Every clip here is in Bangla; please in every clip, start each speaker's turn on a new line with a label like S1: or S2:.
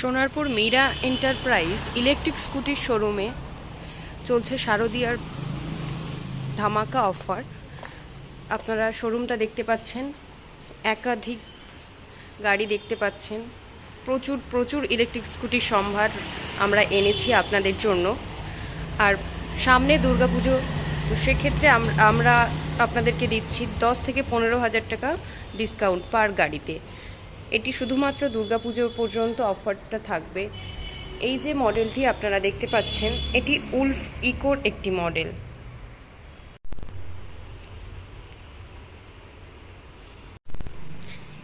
S1: সোনারপুর মীরা এন্টারপ্রাইজ ইলেকট্রিক স্কুটির শোরুমে চলছে শারদীয়ার ধামাকা অফার। আপনারা শোরুমটা দেখতে পাচ্ছেন, একাধিক গাড়ি দেখতে পাচ্ছেন। প্রচুর প্রচুর ইলেকট্রিক স্কুটির সম্ভার আমরা এনেছি আপনাদের জন্য। আর সামনে দুর্গাপুজো, তো সেক্ষেত্রে আমরা আপনাদেরকে দিচ্ছি দশ থেকে পনেরো হাজার টাকা ডিসকাউন্ট পার গাড়িতে। এটি শুধুমাত্র দুর্গাপুজো পর্যন্ত অফারটা থাকবে। এই যে মডেলটি আপনারা দেখতে পাচ্ছেন, এটি উলফ ইকোর একটি মডেল।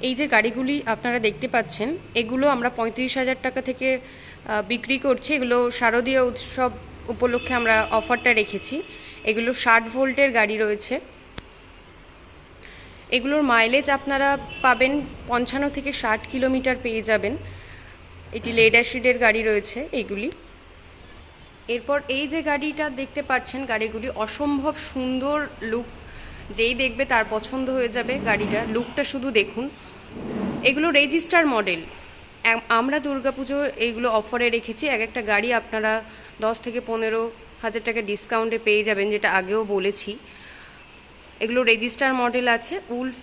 S1: এই যে গাড়িগুলি আপনারা দেখতে পাচ্ছেন, এগুলো আমরা পঁয়ত্রিশ হাজার টাকা থেকে বিক্রি করছি। এগুলো শারদীয় উৎসব উপলক্ষে আমরা অফারটা রেখেছি। এগুলো ষাট ভোল্টের গাড়ি রয়েছে। এগুলোর মাইলেজ আপনারা পাবেন পঞ্চান্ন থেকে ষাট কিলোমিটার পেয়ে যাবেন। এটি লেড অ্যাসিডের গাড়ি রয়েছে এগুলি। এরপর এই যে গাড়িটা দেখতে পাচ্ছেন, গাড়িগুলি অসম্ভব সুন্দর লুক যেই দেখবে তার পছন্দ হয়ে যাবে গাড়িটা। লুকটা শুধু দেখুন। এগুলো রেজিস্টার মডেল আমরা দুর্গাপুজো এইগুলো অফারে রেখেছি। এক একটা গাড়ি আপনারা দশ থেকে পনেরো হাজার টাকা ডিসকাউন্টে পেয়ে যাবেন, যেটা আগেও বলেছি। এগুলো রেজিস্টার মডেল আছে, উলফ,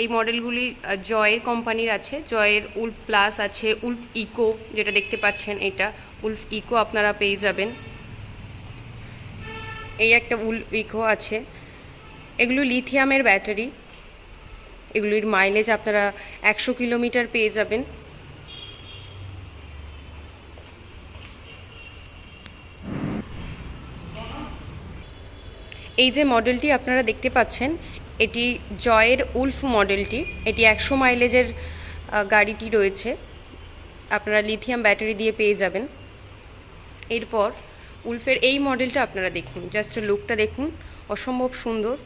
S1: এই মডেলগুলি জয়ের কোম্পানির আছে, জয়ের উলফ প্লাস আছে, উলফ ইকো যেটা দেখতে পাচ্ছেন এটা, উলফ ইকো আপনারা পেয়ে যাবেন। এই একটা উলফ ইকো আছে। এগুলো লিথিয়ামের ব্যাটারি এগুলির মাইলেজ আপনারা একশো কিলোমিটার পেয়ে যাবেন। এই যে মডেলটি আপনারা দেখতে পাচ্ছেন, এটি জয়ের উলফ মডেলটি এটি একশো মাইলেজের গাড়িটি রয়েছে। আপনারা লিথিয়াম ব্যাটারি দিয়ে পেয়ে যাবেন। এরপর উলফের এই মডেলটা আপনারা দেখুন। জাস্ট লুকটা দেখুন। অসম্ভব সুন্দর।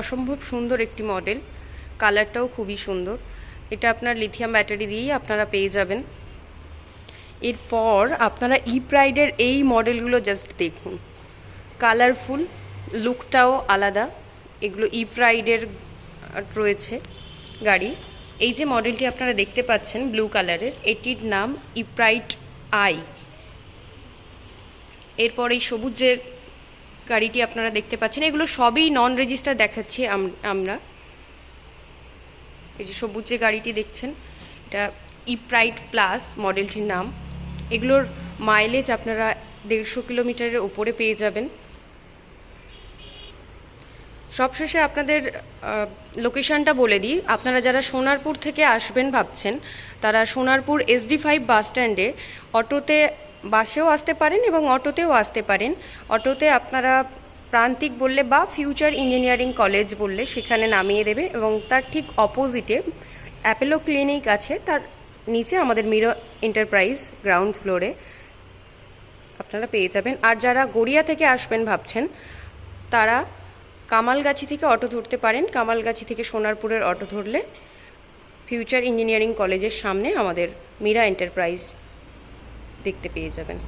S1: অসম্ভব সুন্দর একটি মডেল কালারটাও খুবই সুন্দর। এটা আপনার লিথিয়াম ব্যাটারি দিয়েই আপনারা পেয়ে যাবেন। এরপর আপনারা ই প্রাইডের এই মডেলগুলো জাস্ট দেখুন। কালারফুল লুকটাও আলাদা। এগুলো ই প্রাইডের রয়েছে গাড়ি। এই যে মডেলটি আপনারা দেখতে পাচ্ছেন ব্লু কালারের এটির নাম ই প্রাইড আই এরপর এই সবুজ যে গাড়িটি আপনারা দেখতে পাচ্ছেন। এগুলো সবই নন রেজিস্টার দেখাচ্ছি আমরা। এই যে সবুজ যে গাড়িটি দেখছেন, এটা ই প্রাইড প্লাস মডেলটির নাম। এগুলোর মাইলেজ আপনারা দেড়শো কিলোমিটারের ওপরে পেয়ে যাবেন। সবশেষে আপনাদের লোকেশনটা বলে দিই। আপনারা যারা সোনারপুর থেকে আসবেন ভাবছেন, তারা সোনারপুর এসডি ফাইভ বাস স্ট্যান্ডে অটোতে বাসেও আসতে পারেন এবং অটোতেও আসতে পারেন। অটোতে আপনারা প্রান্তিক বললে বা ফিউচার ইঞ্জিনিয়ারিং কলেজ বললে সেখানে নামিয়ে দেবে এবং তার ঠিক অপোজিটে অ্যাপেলো ক্লিনিক আছে। তার নিচে আমাদের মিরো এন্টারপ্রাইজ গ্রাউন্ড ফ্লোরে আপনারা পেয়ে যাবেন। আর যারা গড়িয়া থেকে আসবেন ভাবছেন, তারা কামালগাছি থেকে অটো ধরতে পারেন। কামালগাছি থেকে সোনারপুরের অটো ধরলে ফিউচার ইঞ্জিনিয়ারিং কলেজের সামনে আমাদের মীরা এন্টারপ্রাইজ দেখতে পেয়ে যাবেন।